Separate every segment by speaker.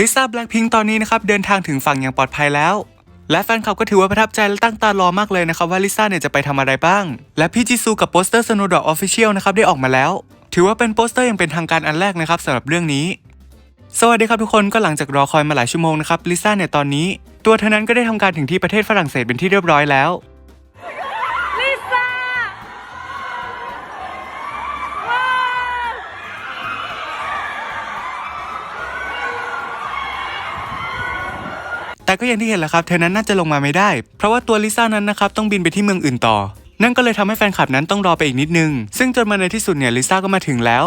Speaker 1: ลิซ่าแบล็คพิงตอนนี้นะครับเดินทางถึงฝั่งอย่างปลอดภัยแล้ว และแฟนคลับก็ถือว่าประทับใจและตั้งตารอมากเลยนะครับว่าลิซ่าเนี่ยจะไปทำอะไรบ้าง และพี่จิซูกับโปสเตอร์สโนดอ f ออฟฟิเชียลนะครับได้ออกมาแล้ว ถือว่าเป็นโปสเตอร์ย่างเป็นทางการอันแรกนะครับสำหรับเรื่องนี้ สวัสดีครับทุกคนก็หลังจากรอคอยมาหลายชั่วโมงนะครับลิซ่าเนี่ยตอนนี้ ตัวเธอนั้นก็ได้ทำการถึงที่ประเทศฝรั่งเศสเป็นที่เรียบร้อยแล้ว ก็อย่างที่เห็นแหละครับเธอนั้นน่าจะลงมาไม่ได้ เพราะว่าตัวลิซ่านั้นนะครับต้องบินไปที่เมืองอื่นต่อ นั่นก็เลยทำให้แฟนคลับนั้นต้องรอไปอีกนิดนึง ซึ่งจนมาในที่สุดเนี่ยลิซ่าก็มาถึงแล้ว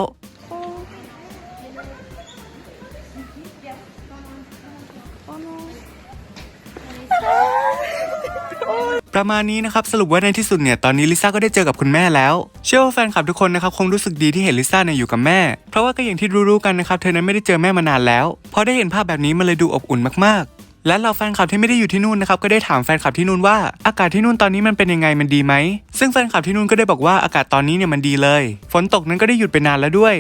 Speaker 1: ประมาณนี้นะครับสรุปว่าในที่สุดเนี่ยตอนนี้ลิซ่าก็ได้เจอกับคุณแม่แล้ว เชื่อว่าแฟนคลับทุกคนนะครับคงรู้สึกดีที่เห็นลิซ่าเนี่ยอยู่กับแม่ เพราะว่าก็อย่างที่รู้ๆกันนะครับเธอนั้นไม่ได้เจอแม่มานานแล้วพอได้เห็นภาพแบบนี้มันเลยดูอบอุ่นมากๆ และเราแฟนคลับที่ไม่ได้อยู่ที่นู่นนะครับก็ได้ถามแฟนคลับที่นู่นว่าอากาศที่นู่นตอนนี้มันเป็นยังไงมันดีไหมซึ่งแฟนคลับที่นู่นก็ได้บอกว่าอากาศตอนนี้เนี่ยมันดีเลย ฝนตกนั้นก็ได้หยุดไปนานแล้วด้วย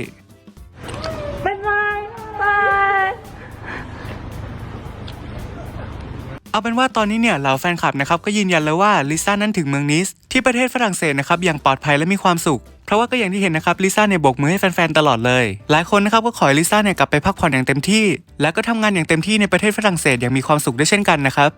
Speaker 1: เอาเป็นว่าตอนนี้เนี่ยเหล่าแฟนคลับนะครับก็ยืนยันแล้วว่าลิซ่านั้นถึงเมืองนิสที่ประเทศฝรั่งเศสนะครับอย่างปลอดภัยและมีความสุข เพราะว่าก็อย่างที่เห็นนะครับลิซ่าเนี่ยโบกมือให้แฟนๆตลอดเลย หลายคนนะครับก็ขอลิซ่าเนี่ยกลับไปพักผ่อนอย่างเต็มที่ และก็ทำงานอย่างเต็มที่ในประเทศฝรั่งเศสอย่างมีความสุขด้วยเช่นกันนะครับ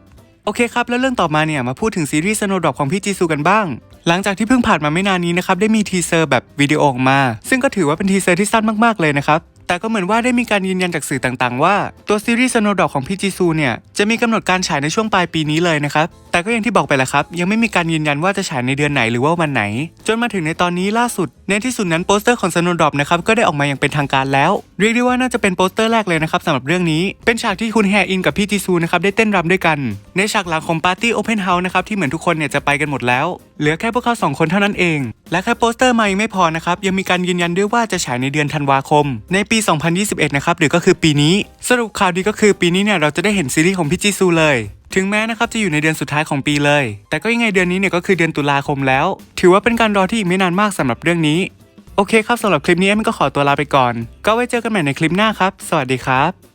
Speaker 1: โอเคครับ แล้วเรื่องต่อมาเนี่ยมาพูดถึงซีรีส์สโนดอกของพี่จีซูกันบ้าง หลังจากที่เพิ่งผ่านมาไม่นานนี้นะครับได้มีทีเซอร์แบบวิดีโอออกมา ซึ่งก็ถือว่าเป็นทีเซอร์ที่สั้นมากๆเลยนะครับ แต่ก็เหมือนว่าได้มีการยืนยันจากสื่อต่างๆ ว่า ตัวซีรีส์สโนดอกของพี่จีซูเนี่ยจะมีกำหนดการฉายในช่วงปลายปีนี้เลยนะครับแต่ก็อย่างที่บอกไปแหละครับ ยังไม่มีการยืนยันว่าจะฉายในเดือนไหนหรือว่าวันไหน จนมาถึงในตอนนี้ล่าสุด ในที่สุดนั้นโปสเตอร์ของสโนดอกนะครับก็ได้ออกมาอย่างเป็นทางการแล้ว เรียกได้ว่าน่าจะเป็นโปสเตอร์แรกเลยนะครับสำหรับเรื่องนี้ เป็นฉากที่คุณแฮอินกับพี่จีซูนะครับได้เต้นรำด้วยกัน ในฉากหลังของปาร์ตี้โอเพนเฮาส์นะครับที่เหมือนทุกคนเนี่ยจะไปกันหมดแล้ว เหลือแค่พวกเขาสองคนเท่านั้นเอง และแค่โปสเตอร์มายังไม่พอนะครับยังมีการยืนยันด้วยว่าจะฉายในเดือนธันวาคม ในปี 2021 นะครับหรือก็คือปีนี้ สรุปข่าวดีก็คือปีนี้เนี่ยเราจะได้เห็นซีรีส์ของพี่จีซูเลย ถึงแม้นะครับจะอยู่ในเดือนสุดท้ายของปีเลย แต่ก็ยังไงเดือนนี้เนี่ยก็คือเดือนตุลาคมแล้ว ถือว่าเป็นการรอที่อีกไม่นานมากสำหรับเรื่องนี้ โอเคครับสำหรับคลิปนี้เอ็มก็ขอตัวลาไปก่อน ก็ไว้เจอกันใหม่ในคลิปหน้าครับ สวัสดีครับ